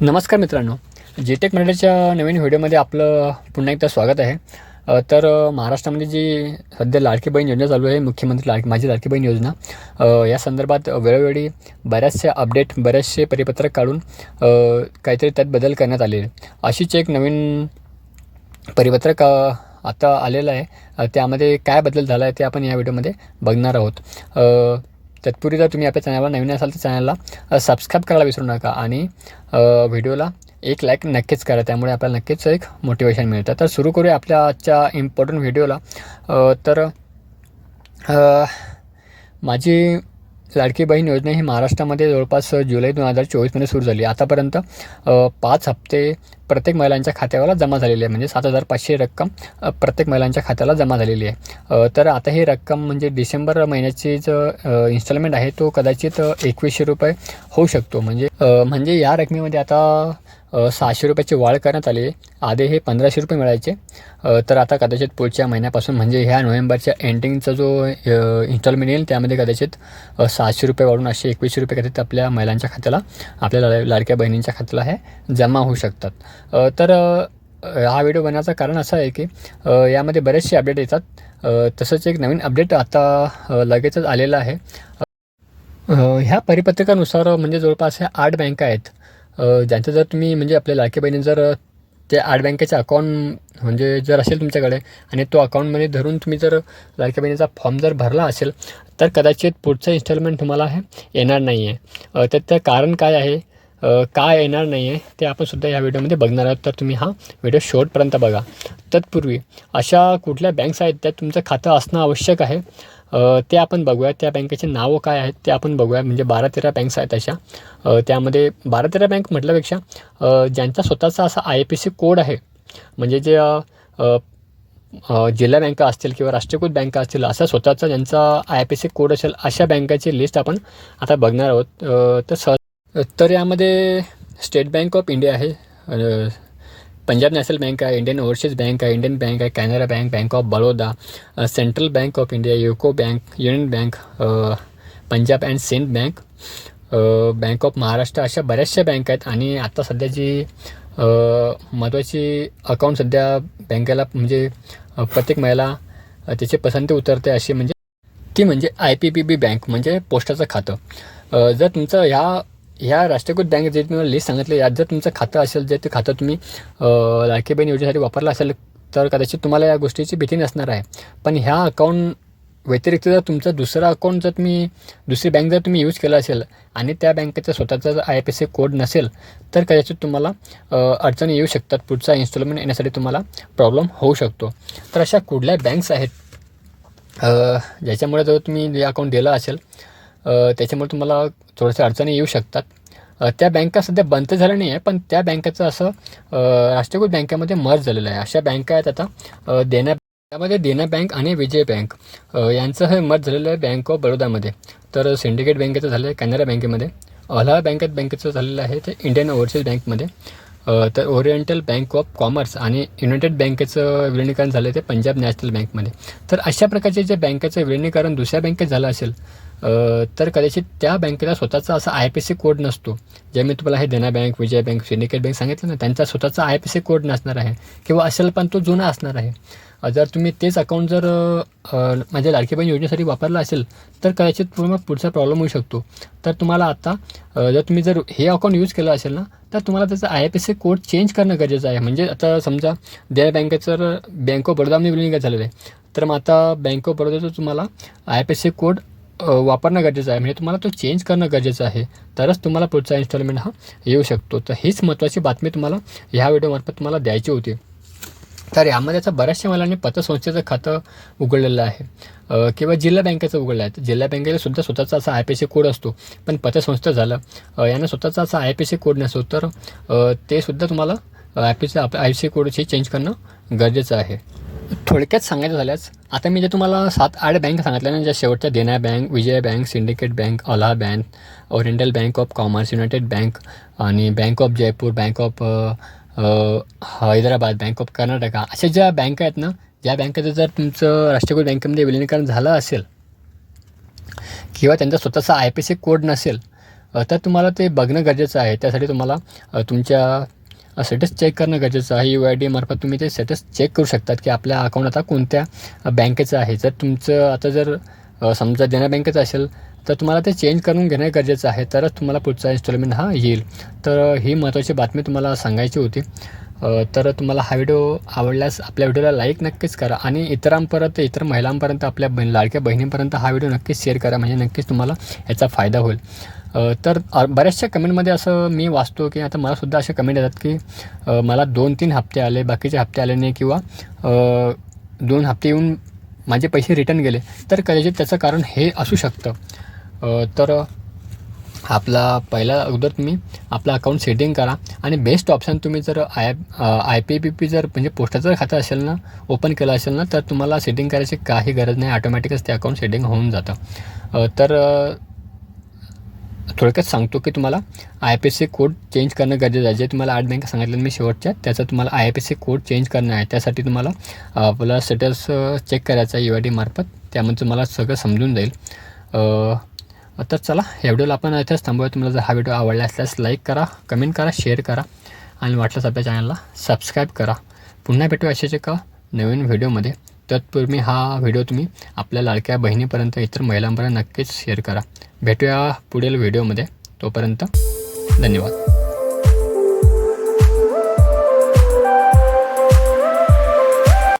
नमस्कार मित्रांनो. जे टेक मराठीच्या नवीन व्हिडिओमध्ये आपलं पुन्हा एकदा स्वागत आहे. तर महाराष्ट्रामध्ये जी सध्या लाडकी बहीण योजना चालू आहे मुख्यमंत्री लाड माझी लाडकी बहीण योजना या संदर्भात वेळोवेळी बऱ्याचशा अपडेट बरेचसे परिपत्रक काढून काहीतरी त्यात बदल करण्यात आले अशीच एक नवीन परिपत्रक आता आलेलं आहे. त्यामध्ये काय बदल झाला आहे ते आपण या व्हिडिओमध्ये बघणार आहोत. तत्पूर्वी जर तुम्ही आपल्या चॅनलवर नवीन असाल तर चॅनलला सबस्क्राईब करायला विसरू नका आणि व्हिडिओला एक लाईक नक्कीच करा. त्यामुळे आपल्याला नक्कीच एक मोटिवेशन मिळतं. तर सुरू करूया आपल्या आजच्या इम्पॉर्टंट व्हिडिओला तर माझी लाडकी बहीण योजना ही महाराष्ट्रामध्ये जवळपास जुलै दोन हजार चोवीसमध्ये सुरू झाली. आतापर्यंत पाच हप्ते प्रत्येक महिलांच्या खात्यावर जमा झालेली आहे म्हणजे सात हजार पाचशे रक्कम प्रत्येक महिलांच्या खात्याला जमा झालेली आहे. तर आता ही रक्कम म्हणजे डिसेंबर महिन्याची जो इन्स्टॉलमेंट आहे तो कदाचित एकवीसशे रुपये होऊ शकतो. म्हणजे म्हणजे या रकमेमध्ये आता सहाशे रुपयाची वाढ करण्यात आली. आहे आधी हे पंधराशे रुपये मिळायचे. तर आता कदाचित पुढच्या महिन्यापासून म्हणजे ह्या नोव्हेंबरच्या एंडिंगचा जो इन्स्टॉलमेंट येईल त्यामध्ये कदाचित सहाशे रुपये वाढून असे एकवीसशे रुपये कदाचित आपल्या महिलांच्या खात्याला आपल्या ला- लाडक्या बहिणींच्या खात्याला हे जमा होऊ शकतात. तर हा व्हिडिओ बनवायचं कारण असं आहे की यामध्ये बरेचसे अपडेट येतात. तसंच एक नवीन अपडेट आता लगेचच आलेलं आहे. ह्या परिपत्रकानुसार म्हणजे जवळपास ह्या आठ बँका आहेत. ज्यांचं जर तुम्ही म्हणजे आपल्या लाडकी बहिणी जर त्या आठ बँकेचे अकाउंट म्हणजे जर असेल तुमच्याकडे आणि तो अकाउंटमध्ये धरून तुम्ही जर लाडक्या बहिणीचा फॉर्म जर भरला असेल तर कदाचित पुढचं इन्स्टॉलमेंट तुम्हाला हे येणार नाही आहे तर त्या कारण काय आहे? काय येणार नाही आहे ते आपण सुद्धा या व्हिडिओमध्ये बघणार आहोत. तर तुम्ही हा व्हिडिओ शेवटपर्यंत बघा. तत्पूर्वी अशा कुठल्या बँक्स आहेत त्यात तुमचं खातं असणं आवश्यक आहे? ते आपण बघूया त्या बँकेचे नावं काय आहेत ते आपण बघूया. म्हणजे बारा तेरा बँक्स आहेत अशा. त्यामध्ये बारा तेरा बँक म्हटल्यापेक्षा ज्यांचा स्वतःचा असा आय पी सी कोड आहे म्हणजे जे जिल्हा बँका असतील किंवा राष्ट्रीयकृत बँका असतील असा स्वतःचा ज्यांचा आय पी सी कोड असेल अशा बँकाची लिस्ट आपण आता बघणार आहोत. तर सर तर यामध्ये स्टेट बँक ऑफ इंडिया आहे पंजाब नॅशनल बँक आहे इंडियन ओव्हरसीज बँक आहे इंडियन बँक आहे Canara bank bank of Baroda central bank of India UCO bank union bank Punjab and Sind bank bank of Maharashtra अशा बऱ्याचशा bank आहेत. आणि आता सध्या जी महत्त्वाची अकाउंट सध्या बँकेला म्हणजे प्रत्येक महिला त्याची पसंती उतरते अशी म्हणजे ती म्हणजे I P P B bank म्हणजे पोस्टाचं खातं. जर तुमचं ह्या ह्या राष्ट्रीयकृत बँक जे तुम्हाला लिस्ट सांगितलं यात जर तुमचं खातं असेल जे ते खातं तुम्ही लाडकी बहीण योजनेसाठी वापरलं असेल तर कदाचित तुम्हाला या गोष्टीची भीती नसणार आहे. पण ह्या अकाउंट व्यतिरिक्त जर तुमचं दुसरा अकाउंट जर तुम्ही दुसरी बँक जर तुम्ही यूज केला असेल आणि त्या बँकेचा स्वतःचा जर आय एस सी कोड नसेल तर कदाचित तुम्हाला अडचणी येऊ शकतात. पुढचा इन्स्टॉलमेंट येण्यासाठी तुम्हाला प्रॉब्लेम होऊ शकतो. तर अशा कुठल्या बँक्स आहेत? ज्याच्यामुळे जर तुम्ही जे अकाउंट दिलं असेल त्याच्यामुळे तुम्हाला थोड्याशा अडचणी येऊ शकतात. त्या बँका सध्या बंद झाल्या नाही आहे पण त्या बँकेचं असं राष्ट्रीयकृत बँकेमध्ये मर्ज झालेलं आहे. अशा बँका आहेत आता देण्या त्यामध्ये देना बँक आणि विजय बँक. यांचं हे मत झालेलं आहे बँक ऑफ बडोदामध्ये. तर सिंडिकेट बँकेचं झालं आहे कॅनरा बँकेमध्ये. अलाहाबाद बँकेत बँकेचं झालेलं आहे ते इंडियन ओव्हरसीज बँकमध्ये. तर ओरिएंटल बँक ऑफ कॉमर्स आणि युनायटेड बँकेचं विलिनीकरण झालं आहे ते पंजाब नॅशनल बँकमध्ये. तर अशा प्रकारचे जे बँकेचं विलिनीकरण दुसऱ्या बँकेत झालं असेल तर कदाचित त्या बँकेला स्वतःचा असा आय पी सी कोड नसतो. जे मी तुम्हाला हे Dena bank Vijaya bank syndicate bank सांगितलं ना त्यांचा स्वतःचा आय पी सी कोड नसणार आहे. किंवा असेल पण तो जुना असणार आहे. जर तुम्ही तेच अकाउंट जर माझ्या लाडकी बहीण योजनेसाठी वापरला असेल तर कदाचित पूर्ण पुढचा प्रॉब्लेम होऊ शकतो. तर तुम्हाला आता जर तुम्ही जर हे अकाउंट यूज केलं असेल ना तर तुम्हाला त्याचा I P C code change करणं गरजेचं आहे. म्हणजे आता समजा देना बँकेचं जर बँक ऑफ बडोदामध्ये विलिंग झालेलं आहे तर मग आता बँक ऑफ बडोदाचं तुम्हाला आय पी सी कोड वापरणं गरजेचं आहे. म्हणजे तुम्हाला तो चेंज करणं गरजेचं आहे. तरच तुम्हाला पुढचा इन्स्टॉलमेंट हा येऊ शकतो. तर हीच महत्त्वाची बातमी तुम्हाला ह्या व्हिडिओमार्फत तुम्हाला द्यायची होती. तर यामध्ये आता बऱ्याचशा मुलांनी पतसंस्थेचं खातं उघडलेलं आहे. किंवा जिल्हा बँकेचं उघडलं आहे. तर जिल्हा बँकेला सुद्धा स्वतःचा असा आय पी सी कोड असतो. पण पतसंस्था झालं. यांना स्वतःचा असा आय पी सी कोड नसतो. तर ते सुद्धा तुम्हाला I P C I P C कोडची चेंज करणं गरजेचं आहे. थोडक्यात सांगायचं झाल्यास आता मी जे तुम्हाला सात आठ बँक सांगितल्या ना ज्या शेवटच्या Dena bank Vijaya bank syndicate bank अलाहा bank oriental bank of commerce united bank आणि bank of Jaipur bank of Hyderabad bank of Karnataka अशा ज्या बँका आहेत ना ज्या बँकेचं जर तुमचं राष्ट्रीयकृत बँकेमध्ये विलिनीकरण झालं असेल किंवा त्यांचा स्वतःचा आय पी सी कोड नसेल तर तुम्हाला ते बघणं गरजेचं आहे. त्यासाठी तुम्हाला तुमच्या स्टेटस चेक करणं गरजेचं आहे. यू आय डी मार्फत तुम्ही ते स्टेटस चेक करू शकतात की आपल्या अकाउंट आता कोणत्या बँकेचं आहे. जर तुमचं आता जर समजा देना बँकेचं असेल तर तुम्हाला ते चेंज करून घेणं गरजेचं आहे. तरच तुम्हाला पुढचा इन्स्टॉलमेंट हा येईल. तर ही महत्त्वाची बातमी तुम्हाला सांगायची होती. तर तुम्हाला हा व्हिडिओ आवडल्यास आपल्या व्हिडिओला लाईक नक्कीच करा आणि इतरांपर्यंत इतर महिलांपर्यंत आपल्या बहीण लाडक्या बहिणींपर्यंत हा व्हिडिओ नक्कीच शेअर करा. म्हणजे नक्कीच तुम्हाला याचा फायदा होईल. तर बऱ्याचशा कमेंटमध्ये असं मी वाचतो की आता मलासुद्धा असे कमेंट येतात की मला दोन तीन हप्ते आले बाकीचे हप्ते आले नाही किंवा दोन हप्ते येऊन माझे पैसे रिटर्न गेले. तर कदाचित त्याचं कारण हे असू शकतं. तर आपला पहिला अगोदर तुम्ही आपला अकाउंट सेटिंग करा आणि बेस्ट ऑप्शन तुम्ही जर I I P P P जर म्हणजे पोस्टाचं जर खातं असेल ना ओपन केलं असेल ना तर तुम्हाला सेटिंग करायची काही गरज नाही. ऑटोमॅटिकच ते अकाउंट सेटिंग होऊन जातं. तर थोडक्यात सांगतो की तुम्हाला I P S C code change करणं गरजेचं आहे. जे तुम्हाला आठ बँका सांगितलं मी शेवटच्या त्याचा तुम्हाला I P S C code change करणं आहे. त्यासाठी तुम्हाला आपला स्टेटस चेक करायचा आहे यू आय डी मार्फत. त्यामध्ये तुम्हाला सगळं समजून जाईल. तर चला या व्हिडिओला आपण इथेच थांबूया. तुम्हाला जर हा व्हिडिओ आवडला असल्यास लाईक करा कमेंट करा शेअर करा आणि वाटल्यास आपल्या चॅनलला सबस्क्राईब करा. पुन्हा भेटू अशाच एका नवीन व्हिडिओमध्ये तत्पूर्वी हा व्हिडिओ तुम्ही आपल्या लाडक्या बहिणीपर्यंत इतर महिलांपर्यंत नक्कीच शेअर करा. भेटूया पुढील व्हिडिओमध्ये. तोपर्यंत धन्यवाद.